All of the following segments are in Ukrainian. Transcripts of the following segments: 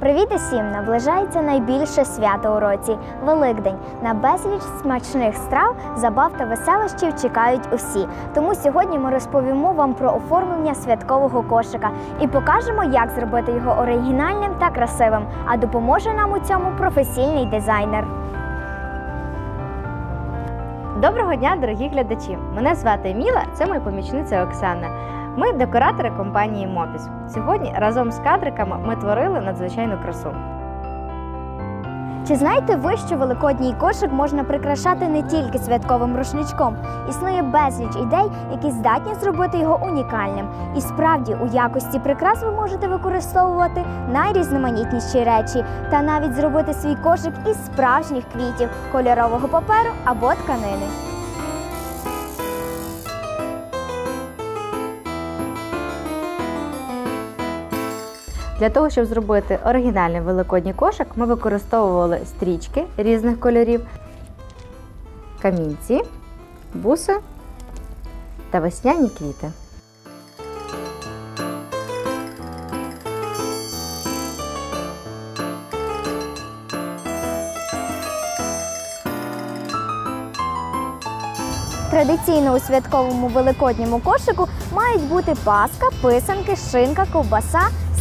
Привіт усім! Наближається найбільше свято у році Великдень. На безліч смачних страв, забав та веселощів чекають усі. Тому сьогодні ми розповімо вам про оформлення святкового кошика і покажемо, як зробити його оригінальним та красивим. А допоможе нам у цьому професійний дизайнер. Доброго дня, дорогі глядачі! Мене звати Міла, це моя помічниця Оксана. Ми декоратори компанії Мопіс. Сьогодні разом з кадриками ми творили надзвичайну красу. Чи знаєте ви, що великодній кошик можна прикрашати не тільки святковим рушничком? Існує безліч ідей, які здатні зробити його унікальним. І справді у якості прикрас ви можете використовувати найрізноманітніші речі та навіть зробити свій кошик із справжніх квітів, кольорового паперу або тканини. Для того, щоб зробити оригінальний великодній кошик, ми використовували стрічки різних кольорів, камінці, буси та весняні квіти. Традиційно у святковому великодньому кошику мають бути паска, писанки, шинка, ковбаса,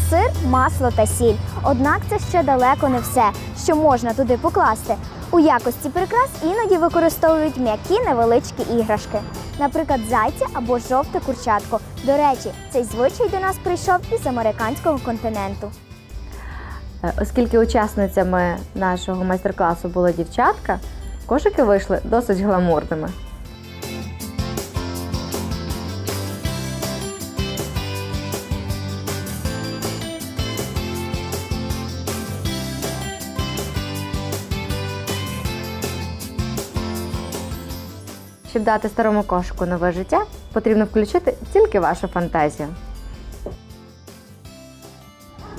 сир, масло та сіль. Однак це ще далеко не все, що можна туди покласти. У якості прикрас іноді використовують м'які невеличкі іграшки, наприклад, зайця або жовте курчатко. До речі, цей звичай до нас прийшов із американського континенту. Е, Оскільки учасницями нашого майстер-класу була дівчатка, кошики вийшли досить гламурними. Щоб дати старому кошику нове життя, потрібно включити тільки вашу фантазію.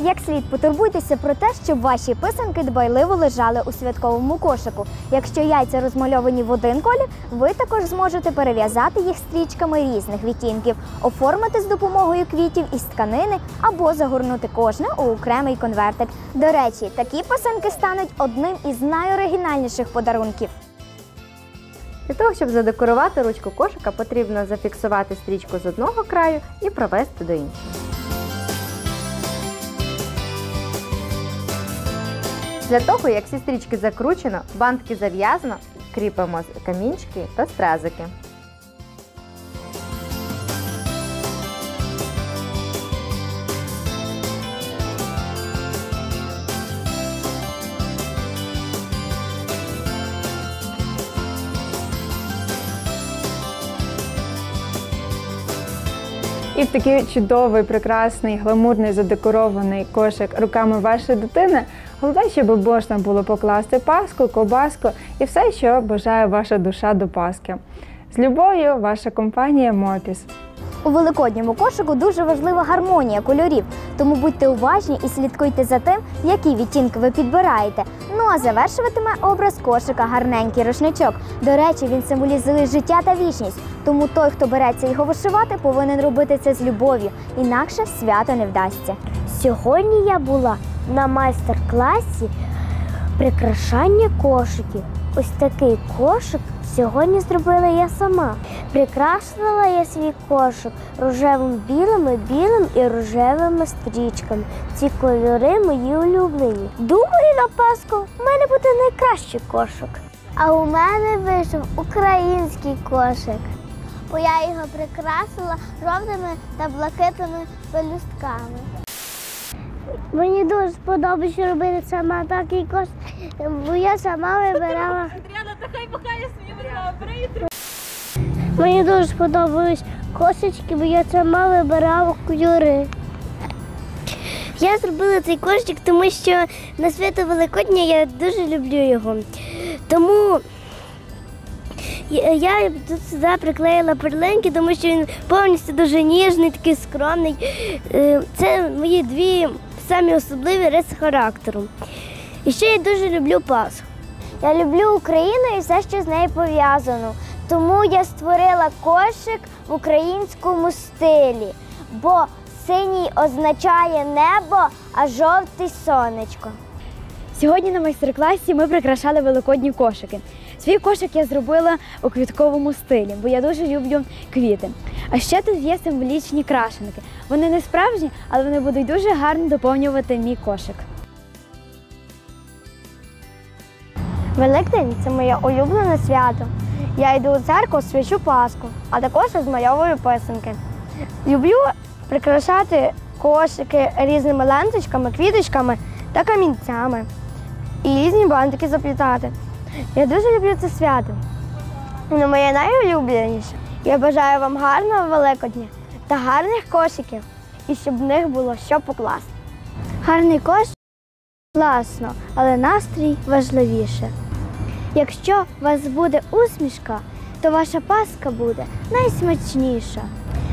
Як слід потурбуйтеся про те, щоб ваші писанки дбайливо лежали у святковому кошику. Якщо яйця розмальовані в один колір, ви також зможете перев'язати їх стрічками різних відтінків, оформити з допомогою квітів із тканини або загорнути кожне у окремий конвертик. До речі, такі писанки стануть одним із найоригінальніших подарунків. Того, щоб задекорувати ручку кошика, потрібно зафіксувати стрічку з одного краю і провести до іншого. Для того, як всі стрічки закручено, бантки зав'язано, кріпимо камінчики та стразики. І в такий чудовий, прекрасний, гламурний, задекорований кошик руками вашої дитини. Головне, щоб можна було покласти паску, кобаску і все, що бажає ваша душа до паски. З любов'ю, ваша компанія Мопіс. У великодньому кошику дуже важлива гармонія кольорів, тому будьте уважні і слідкуйте за тим, які відтінки ви підбираєте. Ну а завершуватиме образ кошика гарненький рушничок. До речі, він символізує життя та вічність. Тому той, хто береться його вишивати, повинен робити це з любов'ю, інакше свято не вдасться. Сьогодні я була на майстер-класі прикрашання кошиків. Ось такий кошик сьогодні зробила я сама. Прикрашувала я свій кошик рожевим білим, білим і рожевими стрічками. Ці кольори мої улюблені. Думаю, на Пасху в мене буде найкращий кошик. А у мене вийшов український кошик. Бо я його прикрасила жовтими та блакитними пелюстками. Мені дуже сподобається робити сама такий кошик, бо я сама вибирала. Мені дуже сподобались кошечки, бо я сама вибирала кольори. Я зробила цей кошик, тому що на свято Великодня я дуже люблю його. Тому я- я тут сюди приклеїла перлинки, тому що він повністю дуже ніжний, такий скромний. Е, Це мої дві самі особливі риси характеру. І ще я дуже люблю Пасху. Я люблю Україну і все, що з нею пов'язано. Тому я створила кошик в українському стилі. Бо Синій означає небо, а жовтий сонечко. Сьогодні на майстер-класі ми прикрашали великодні кошики. Свій кошик я зробила у квітковому стилі, бо я дуже люблю квіти. А ще тут є символічні крашенки. Вони не справжні, але вони будуть дуже гарно доповнювати мій кошик. Великдень це моє улюблене свято. Я йду у церкву, свячу Пасху, а також розмальовую писанки. Люблю прикрашати кошики різними ленточками, квіточками та камінцями. І різні бантики заплітати. Я дуже люблю це свято. Воно моє найулюбленіше. Я бажаю вам гарного Великодня та гарних кошиків, і щоб в них було що покласти. Гарний кошик класно, але настрій важливіше. Якщо у вас буде усмішка, то ваша паска буде найсмачніша.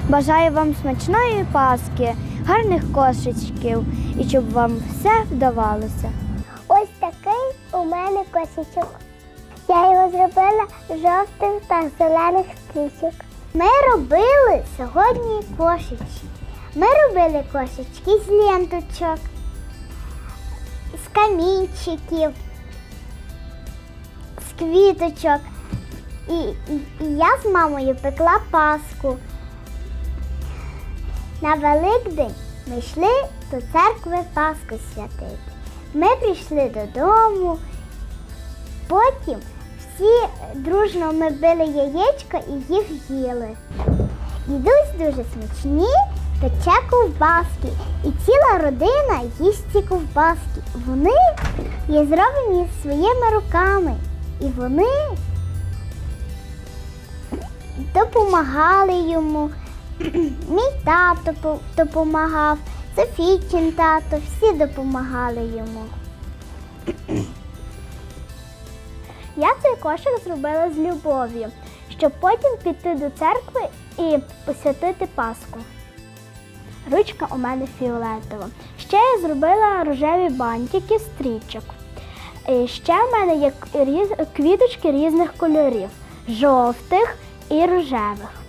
Бажаю вам смачної паски, гарних кошечків і щоб вам все вдавалося. Ось такий у мене кошечок. Я його зробила з жовтих та зелених стрічок. Ми робили сьогодні кошечки. Ми робили кошечки з ленточок, з камінчиків, з квіточок. І, і, і я з мамою пекла паску. На Великдень ми йшли до церкви Пасху святити. Ми прийшли додому, потім всі дружно ми били яєчка і їх їли. Дідусь дуже смачні, пече ковбаски. І ціла родина їсть ці ковбаски. Вони є зроблені своїми руками. І вони допомагали йому. Мій тато допомагав, Софійчин тато, всі допомагали йому. Я цей кошик зробила з любов'ю, щоб потім піти до церкви і посвятити Пасху. Ручка у мене фіолетова. Ще я зробила рожеві бантики з стрічок. Ще в мене є квіточки різних кольорів жовтих і рожевих.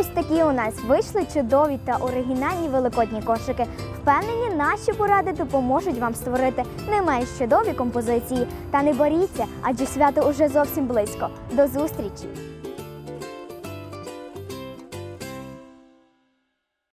Ось такі у нас вийшли чудові та оригінальні великодні кошики. Впевнені, наші поради допоможуть вам створити не менш чудові композиції. Та не боріться, адже свято уже зовсім близько. До зустрічі!